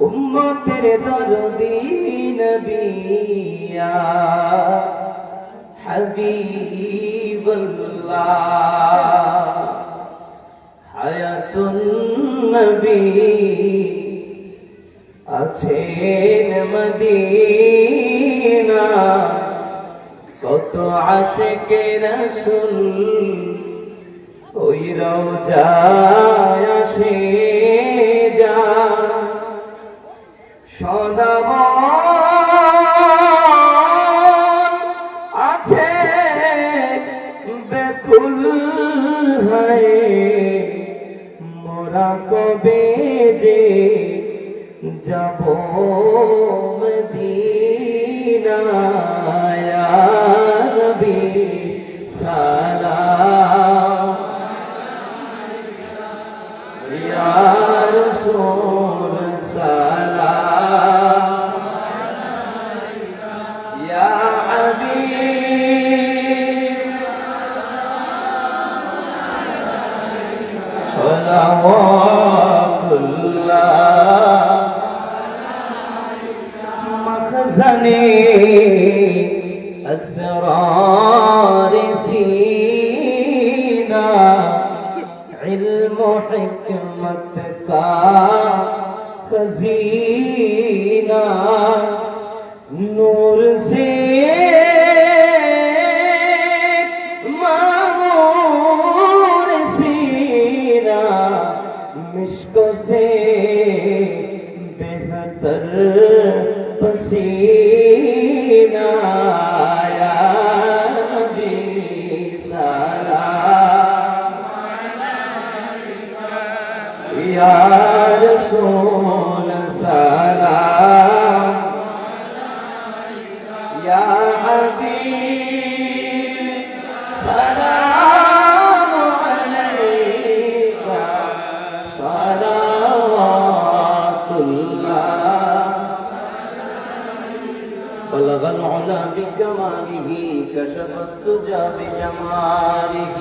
উম্মতের দরদি নবিয়া হাবিবুল্লাহ। হায়াতুন নবী আছেন মদিনা। কত আশেকে রসুল ওই রোজায় আসে। বেকুল হয়? মোরা কবে যে যাব মদিনা ইয়া নবী مخزني أسرار سينا علم حكمتك خزينة نور سے عشق سے بہتر پسینہ یا نبی سلام یا رسول سلام بلغ العلا بكماله كشف السجى بجماله